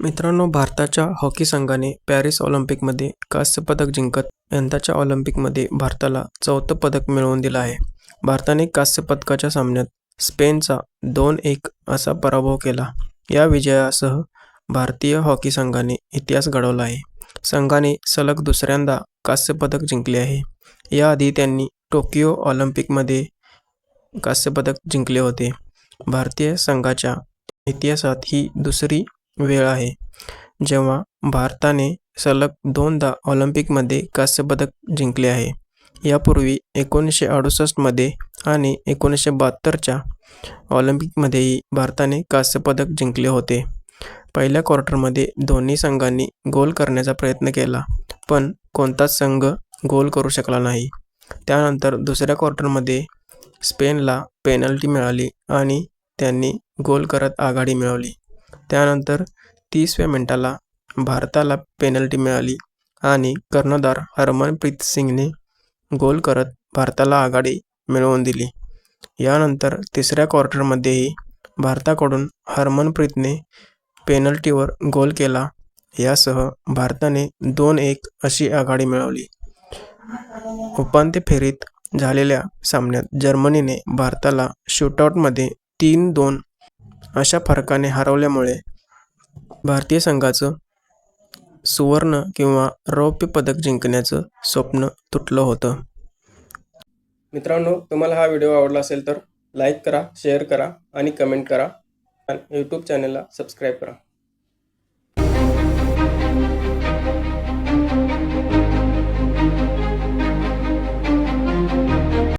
मित्रांनो भारताच्या हॉकी संघाने पॅरिस ऑलिम्पिकमध्ये कांस्य पदक जिंकत यंदाच्या ऑलिम्पिकमध्ये भारताला चौथं पदक मिळवून दिलं आहे. भारताने कांस्य पदकाच्या सामन्यात स्पेनचा दोन एक असा पराभव केला. या विजयासह भारतीय हॉकी संघाने इतिहास घडवला आहे. संघाने सलग दुसऱ्यांदा कांस्य पदक जिंकले आहे. याआधी त्यांनी टोकियो ऑलिम्पिकमध्ये कांस्य पदक जिंकले होते. भारतीय संघाच्या इतिहासात ही दुसरी वेळ आहे. जेव्हा भारताने सलग दोनदा ऑलिम्पिकमध्ये कांस्यपदक जिंकले आहे यापूर्वी एकोणीसशे अडुसष्टमध्ये आणि एकोणीसशे बहात्तरच्या ऑलिम्पिकमध्येही भारताने कांस्यपदक जिंकले होते. पहिल्या क्वार्टरमध्ये दोन्ही संघांनी गोल करण्याचा प्रयत्न केला पण कोणताच संघ गोल करू शकला नाही. त्यानंतर दुसऱ्या क्वार्टरमध्ये स्पेनला पेनल्टी मिळाली आणि त्यांनी गोल करत आघाडी मिळवली. त्यानंतर तीसव्या मिनिटाला भारताला पेनल्टी मिळाली आणि कर्णधार हरमनप्रीत सिंगने गोल करत भारताला आघाडी मिळवून दिली. यानंतर तिसऱ्या क्वार्टरमध्येही भारताकडून हरमनप्रीतने पेनल्टीवर गोल केला. यासह भारताने दोन एक अशी आघाडी मिळवली. उपांत्य फेरीत झालेल्या सामन्यात जर्मनीने भारताला शूटआउटमध्ये तीन दोन अशा फरकाने हरवल्यामुळे भारतीय संघाचं सुवर्ण किंवा रौप्य पदक जिंकण्याचं स्वप्न तुटलं होतं. मित्रांनो तुम्हाला हा व्हिडिओ आवडला असेल तर लाईक करा शेअर करा आणि कमेंट करा. आणि यूट्यूब चॅनलला सबस्क्राईब करा.